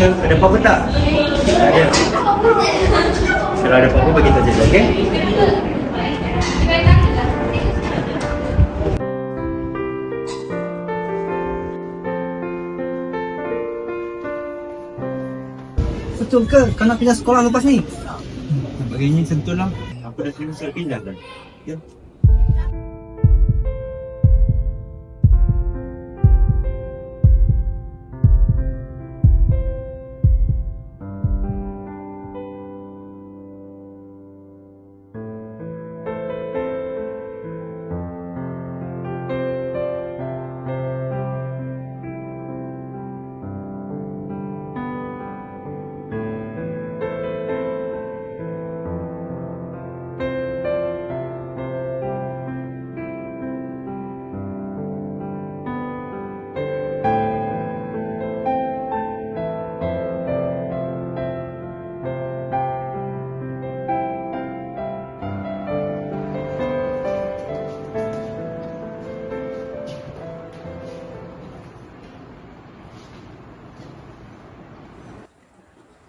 Je. Ada apa-apa tak? Tak ada. Kalau ada apa-apa bagi tahu je, okey? Betul ke kau nak pindah sekolah lepas ni? Bagainya sentuh lah. Aku dah terima surat pindah kan? Ya.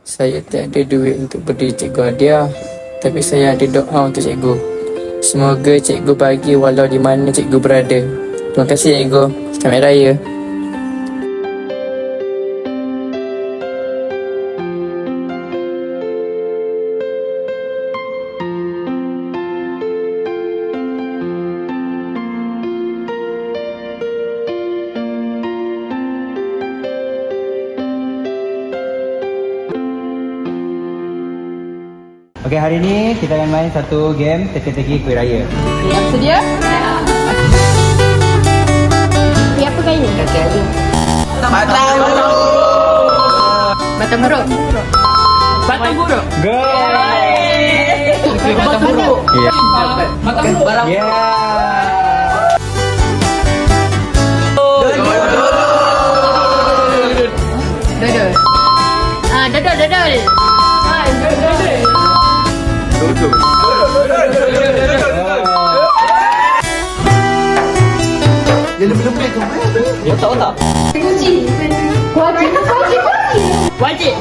Saya tak ada duit untuk beri cikgu hadiah Tapi saya ada doa untuk cikgu. Semoga cikgu bagi walau di mana cikgu berada. Terima kasih cikgu. Selamat Raya Okey, hari ni kita akan main satu game teka-teki kuih raya. Yang sedia? Kuih apa kaya? Batang buruk. Batang buruk. Batang buruk. Go! Batang buruk. Yeah. Batang buruk. Barang Yeah. Dodol. Ah, dodol, dodol. Ah, dodol. Kunci. Wajib. Wajib. Wajib.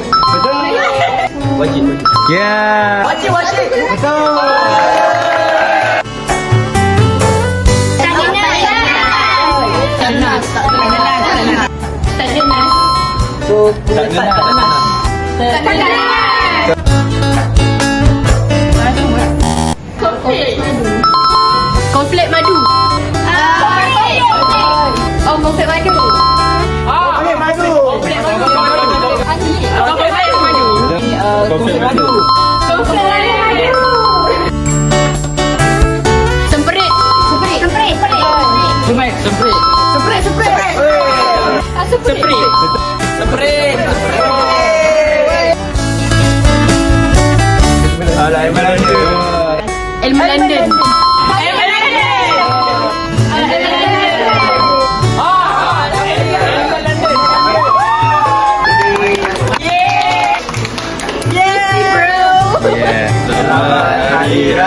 Wajib. Yeah. Wajib, wajib. Betul. Tak ada nas. Tak ada nas. Tak ada nas. Tak ada nas. Tak ada nak. Tak ada nas. Komplek komplek madu. Okey, madu. Komplek madu. Komplek madu. Komplek madu. Komplek madu. Semperit. Semperit. Semperit. Semai, semprit Semperit. Semperit. Ah, semperit. Semprit Alah,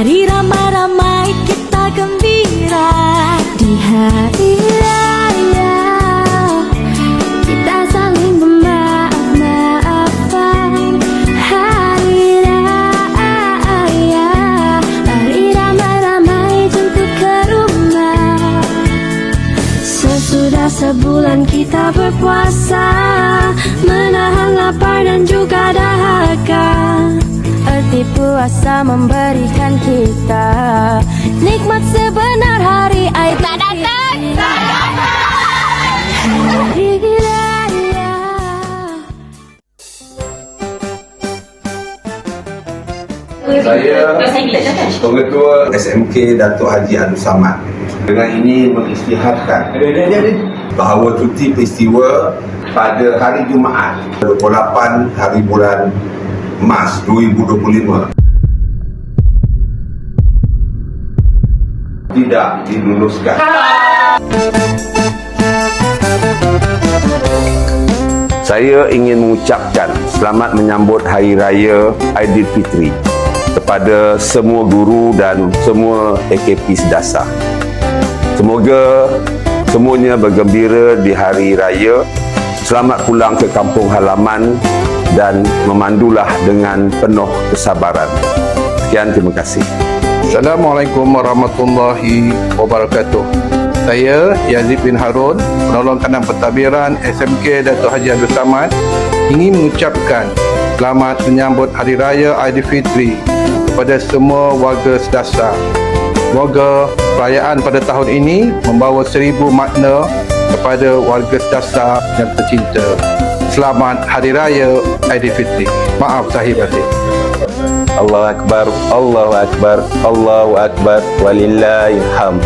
Mari ramai-ramai kita gembira Di hari raya. Kita saling memaaf-maafan Hari Raya. Mari ramai-ramai jemput ke rumah. Sesudah sebulan kita berpuasa Menahan lapar dan juga dahaga Puasa memberikan kita Nikmat sebenar hari air Tak datang? Tak datang Saya Pengetua SMK Datuk Haji Abdul Samad. Dengan ini mengisytiharkan bahawa cuti peristiwa pada hari Jumaat 28 hari bulan Mac 2025 tidak diluluskan. Saya ingin mengucapkan selamat menyambut Hari Raya Aidilfitri kepada semua guru dan semua AKP Sedasa. Semoga semuanya bergembira di Hari Raya. Selamat pulang ke kampung halaman dan memandulah dengan penuh kesabaran. Sekian, terima kasih. Assalamualaikum warahmatullahi wabarakatuh. Saya Yazid bin Harun, penolong kanan pentadbiran SMK Datuk Haji Abdul Samad ingin mengucapkan selamat menyambut Hari Raya Aidilfitri kepada semua warga sedasa. Semoga perayaan pada tahun ini membawa seribu makna kepada warga sedasa yang tercinta. Selamat Hari Raya Aidilfitri. Maaf Zahir Batin. Allahu Akbar, Allahu Akbar, Allahu Akbar, walillahilham.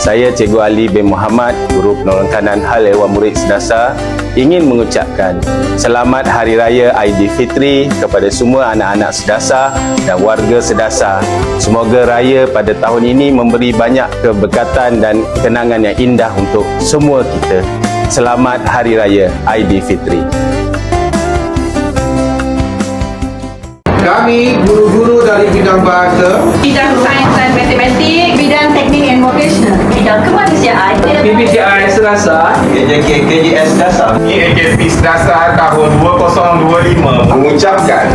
Saya Cikgu Ali bin Muhammad, Guru Penolong Kanan Hal Ehwal Murid Sedasa ingin mengucapkan Selamat Hari Raya Aidilfitri kepada semua anak-anak Sedasa dan warga Sedasa. Semoga raya pada tahun ini memberi banyak keberkatan dan kenangan yang indah untuk semua kita. Selamat Hari Raya Aidilfitri. Kami guru-guru dari bidang bahasa Bidang sains dan matematik, dan vocational, bidang kemanusiaan, PPTI serasa. KJS dasar. AKP Sedasa tahun 2025 Mengucapkan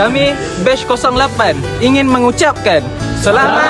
Kami Batch 08 ingin mengucapkan Selamat